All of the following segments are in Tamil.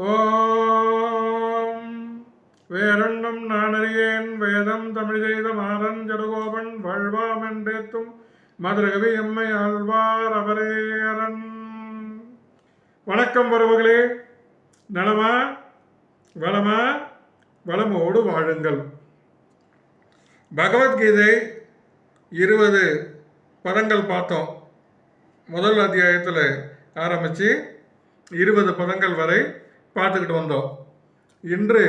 ஓம். வேறென்னும் நானறியேன். வேதம் தமிழ் செய்த மாறன் ஜடுகோபன் வாழ்வாம் என்றேத்தும் மதுரகவி எம்மை ஆழ்வார் அவரேரன். வணக்கம் வரவுகளே நலமா? வளமா? வளமோடு வாழுங்கள். பகவத்கீதை இருபது பதங்கள் பார்த்தோம். முதல் அத்தியாயத்தில் ஆரம்பித்து இருபது பதங்கள் வரை பார்த்துக்கிட்டு வந்தோம். இன்று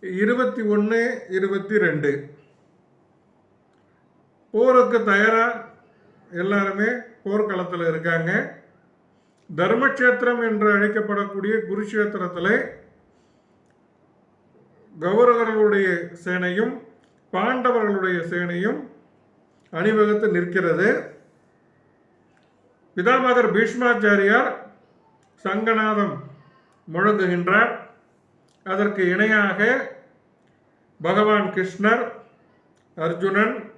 இருபத்தி ஒன்று இருபத்தி ரெண்டு. போருக்கு தயாராக எல்லாருமே போர்க்களத்தில் இருக்காங்க. தர்மக்ஷேத்திரம் என்று அழைக்கப்படக்கூடிய குருக்ஷேத்திரத்தில் கௌரவர்களுடைய சேனையும் பாண்டவர்களுடைய சேனையும் அணிவகுத்து நிற்கிறது. பிதாமகர் பீஷ்மாச்சாரியார் சங்கநாதம் முழங்குகின்றார் அதற்கு இணையாக பகவான் கிருஷ்ணர் அர்ஜுனன்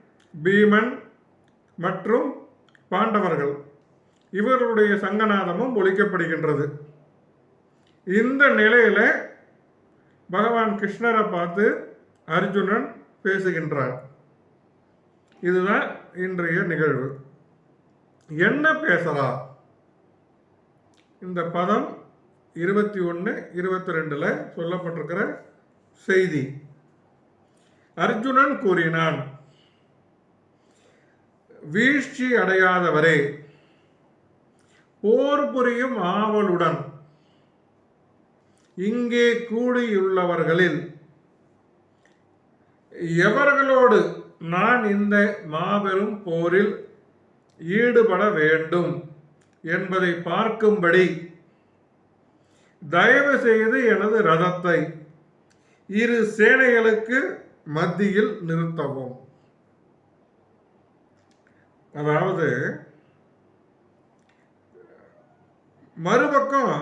பீமன் மற்றும் பாண்டவர்கள் இவர்களுடைய சங்கநாதமும் ஒழிக்கப்படுகின்றது. இந்த நிலையில பகவான் கிருஷ்ணரை பார்த்து அர்ஜுனன் பேசுகின்றார். இதுதான் இன்றைய நிகழ்வு. என்ன பேசலாம்? இந்த பதம் இருபத்தி ஒன்று இருபத்தி ரெண்டில் சொல்லப்பட்டிருக்கிற செய்தி. அர்ஜுனன் கூறினான் வீழ்ச்சி அடையாதவரே போர் புரியும் ஆவலுடன் இங்கே கூடியுள்ளவர்களில் எவர்களோடு நான் இந்த மாபெரும் போரில் ஈடுபட வேண்டும் என்பதை பார்க்கும்படி தயவு செய்து எனது ரதத்தை இரு சேனைகளுக்கு மத்தியில் நிறுத்தவும். அதாவது மறுபக்கம்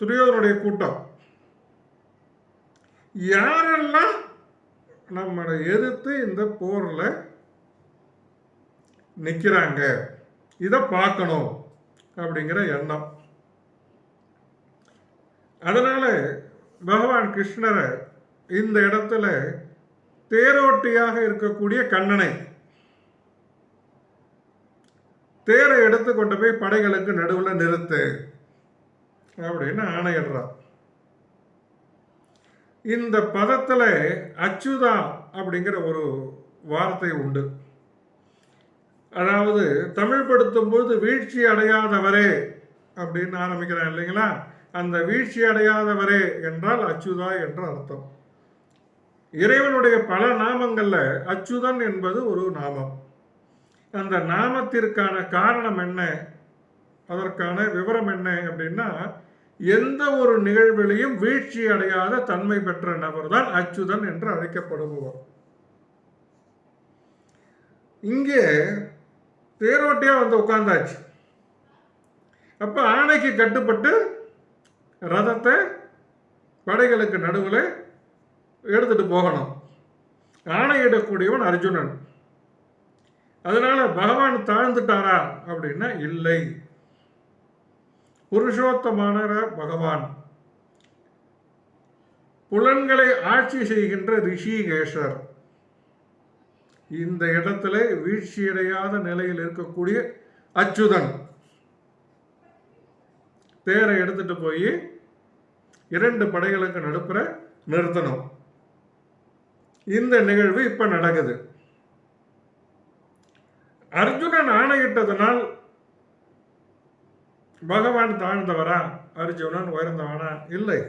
துரியோதனுடைய கூட்டம். யாரெல்லாம் நம்மளை எதிர்த்து இந்த போரில் நிற்கிறாங்க இதை பார்க்கணும் அப்படிங்கிற எண்ணம். அதனால் பகவான் கிருஷ்ணரை இந்த இடத்துல தேரோட்டியாக இருக்கக்கூடிய கண்ணனை தேரை எடுத்து கொண்டு போய் படைகளுக்கு நடுவில் நிறுத்து அப்படின்னு ஆணையிடுறான் இந்த பதத்தில் அச்சுதா அப்படிங்கிற ஒரு வார்த்தை உண்டு. அதாவது தமிழ் படுத்தும்போது வீழ்ச்சி அடையாதவரே அப்படின்னு ஆரம்பிக்கிறான் இல்லைங்களா? அந்த வீழ்ச்சி அடையாதவரே என்றால் அச்சுதா என்று அர்த்தம். இறைவனுடைய பல நாமங்களில் அச்சுதன் என்பது ஒரு நாமம். அந்த நாமத்திற்கான காரணம் என்ன? அதற்கான விவரம் என்ன அப்படின்னா எந்த ஒரு நிகழ்விலையும் வீழ்ச்சி அடையாத தன்மை பெற்ற நபர் தான் அச்சுதன் என்று அழைக்கப்படுபவர். இங்கே தேரோட்டியா வந்து உட்கார்ந்தாச்சு. அப்ப ஆணைக்கு கட்டுப்பட்டு ரதத்தை படைகளுக்கு நடுவில் எடுத்துகிட்டு போகணும். ஆணையிடக்கூடியவன் அர்ஜுனன். அதனால் பகவான் தாழ்ந்துட்டாரா அப்படின்னா இல்லை. புருஷோத்தமான பகவான். புலன்களை ஆட்சி செய்கின்ற ரிஷிகேஷர் இந்த இடத்துல வீழ்ச்சியடையாத நிலையில் இருக்கக்கூடிய அச்சுதன். தேரை எடுத்துட்டு போய் இரண்டு படைகளுக்கு நடுப்புற நிறுத்தணும். இந்த நிகழ்வு இப்ப நடக்குது. அர்ஜுனன் ஆணையிட்டதனால் பகவான் தாழ்ந்தவரா? அர்ஜுனன் உயர்ந்தவனா? இல்லை.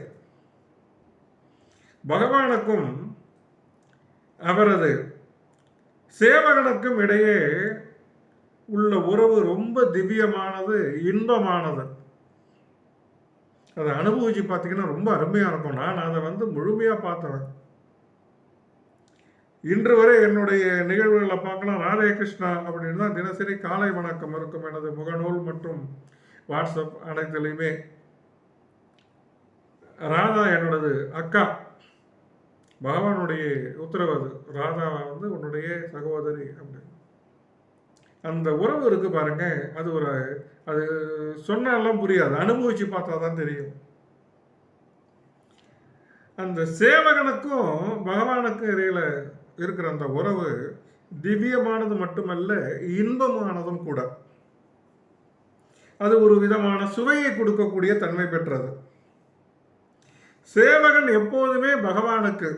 பகவானுக்கும் அவரது சேவகனுக்கும் இடையே உள்ள உறவு ரொம்ப திவ்யமானது இன்பமானது. அதை அனுபவிச்சு பார்த்தீங்கன்னா ரொம்ப அருமையாக இருக்கும். நான் அதை வந்து முழுமையாக பார்த்தேன் இன்று வரை என்னுடைய நிகழ்வுகளை பார்க்கலாம். ராதே கிருஷ்ணா அப்படின்னு தான் தினசரி காலை வணக்கம் இருக்கும் எனது முகநூல் மற்றும் வாட்ஸ்அப் அனைத்துலையுமே ராதா என்னோடது அக்கா. பகவானுடைய உத்தரவு அது. ராதா வந்து உன்னுடைய சகோதரி அப்படின்னு. அந்த உறவு இருக்குது பாருங்க. அது ஒரு அது சொன்னாலாம் புரியாது. அனுபவிச்சு பார்த்தா தான் தெரியும். அந்த சேவகனுக்கும் பகவானுக்கும் இடையில இருக்கிற அந்த உறவு திவ்யமானது மட்டுமல்ல இன்பமானதும் கூட. அது ஒரு விதமான சுவையை கொடுக்கக்கூடிய தன்மை பெற்றது. சேவகன் எப்போதுமே பகவானுக்கு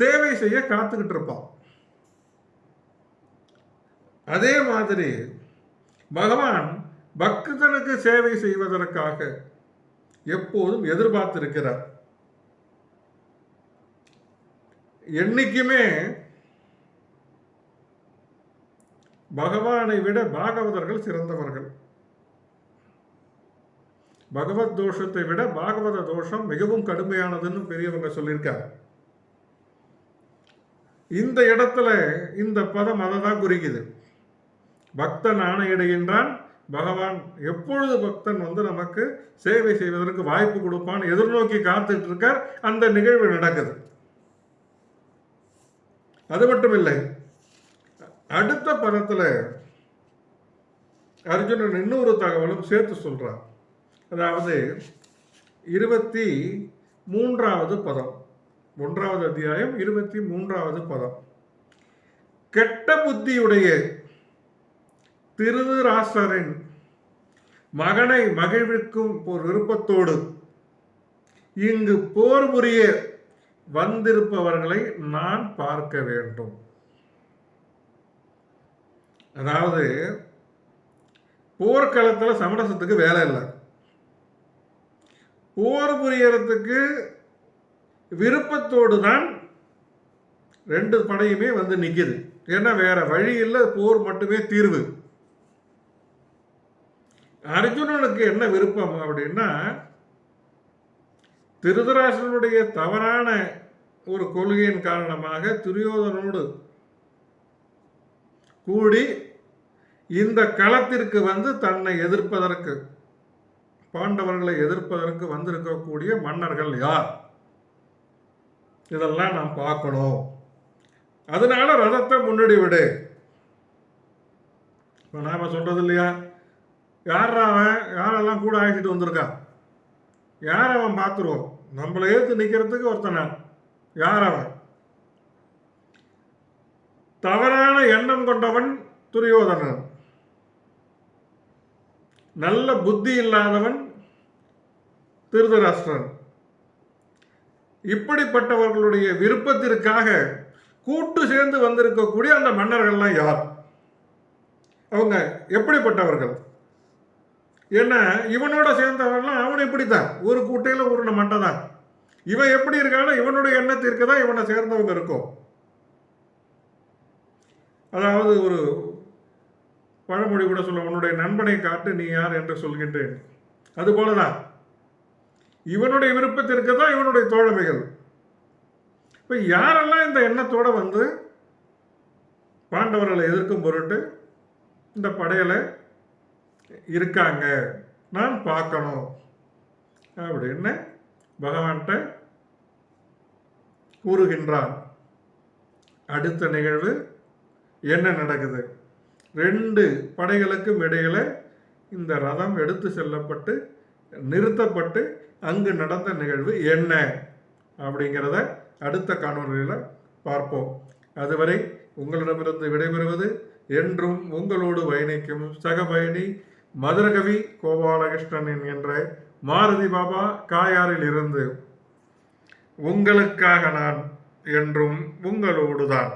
சேவை செய்ய காத்துக்கிட்டு இருப்பான். அதே மாதிரி பகவான் பக்தனுக்கு சேவை செய்வதற்காக எப்போதும் எதிர்பார்த்திருக்கிறார். என்னைக்குமே பகவானை விட பாகவதர்கள் சிறந்தவர்கள். பகவத் தோஷத்தை விட பாகவத தோஷம் மிகவும் கடுமையானதுன்னு பெரியவங்க சொல்லியிருக்காங்க. இந்த இடத்துல இந்த பதம் அதை தான் குறிக்குது. பக்தன் ஆணையிடுகின்றான் பகவான் எப்பொழுது பக்தன் வந்து நமக்கு சேவை செய்வதற்கு வாய்ப்பு கொடுப்பான் எதிர்நோக்கி காத்துட்டு இருக்கார் அந்த நிகழ்வு நடக்குது. அது மட்டும் இல்லை அடுத்த பதத்துல அர்ஜுனன் இன்னொரு தகவலும் சேர்த்து சொல்கிறான் அதாவது இருபத்தி மூன்றாவது பதம் ஒன்றாவது அத்தியாயம் இருபத்தி மூன்றாவது பதம். கெட்ட புத்தியுடைய திருதராசரின் மகனை மகிழ்விக்கும் ஒரு விருப்பத்தோடு இங்கு போர் புரிய வந்திருப்பவர்களை நான் பார்க்க வேண்டும். அதாவது போர்க்களத்தில் சமரசத்துக்கு வேலை இல்லை. போர் புரியறதுக்கு விருப்பத்தோடு தான் ரெண்டு படையுமே வந்து நிற்கிது ஏன்னா வேற வழி இல்லை போர் மட்டுமே தீர்வு. அர்ஜுனனுக்கு என்ன விருப்பம் அப்படின்னா திருதராசனுடைய தவறான ஒரு கொள்கையின் காரணமாக துரியோதனோடு கூடி இந்த களத்திற்கு வந்து தன்னை எதிர்ப்பதற்கு பாண்டவர்களை எதிர்ப்பதற்கு வந்திருக்கக்கூடிய மன்னர்கள் யார்? இதெல்லாம் நாம் பார்க்கணும். அதனால ரதத்தை முன்னாடி விடு. இப்போ நாம சொல்றது இல்லையா? யார் அவன்? யாரெல்லாம் கூட அழைச்சிட்டு வந்திருக்கா? யார் அவன் பார்த்துருவோம் நம்மளை ஏற்று நிற்கிறதுக்கு ஒருத்தனை? யார் அவன்? தவறான எண்ணம் கொண்டவன் துரியோதனன். நல்ல புத்தி இல்லாதவன் திருதராஷ்டிரன். இப்படிப்பட்டவர்களுடைய விருப்பத்திற்காக கூட்டு சேர்ந்து வந்திருக்கக்கூடிய அந்த மன்னர்கள்லாம் யார்? அவங்க எப்படிப்பட்டவர்கள்? ஏன்னா இவனோட சேர்ந்தவன்லாம் அவன் இப்படித்தான். ஒரு கூட்டையில் ஒரு மண்டை தான். இவன் எப்படி இருக்கானா இவனுடைய எண்ணத்திற்கு தான் இவனை சேர்ந்தவங்க இருக்கும். அதாவது ஒரு பழமொழி கூட சொல்ல உன்னுடைய நண்பனை காட்டு நீ யார்? என்று சொல்கின்றேன். அது போலதான். இவனுடைய விருப்பத்திற்கு தான் இவனுடைய தோழமைகள். இப்போ யாரெல்லாம் இந்த எண்ணத்தோடு வந்து பாண்டவர்களை எதிர்க்கும் பொருட்டு இந்த படையலை இருக்காங்க. நான் பார்க்கணும். அப்படின்னு பகவான்கிட்ட கூறுகின்றான். அடுத்த நிகழ்வு என்ன நடக்குது? ரெண்டு படைகளுக்கும் இடையில இந்த ரதம் எடுத்து செல்லப்பட்டு நிறுத்தப்பட்டு அங்கு நடந்த நிகழ்வு என்ன? அப்படிங்கிறத அடுத்த காணொலியில் பார்ப்போம். அதுவரை உங்களிடமிருந்து விடைபெறுவது என்றும் உங்களோடு பயணிக்கும் சக பயணி மதுரகவி கோபாலகிருஷ்ணன் என்கின்ற மாருதி பாபா காயாரில் இருந்து உங்களுக்காக நான் என்றும் உங்களோடு தான்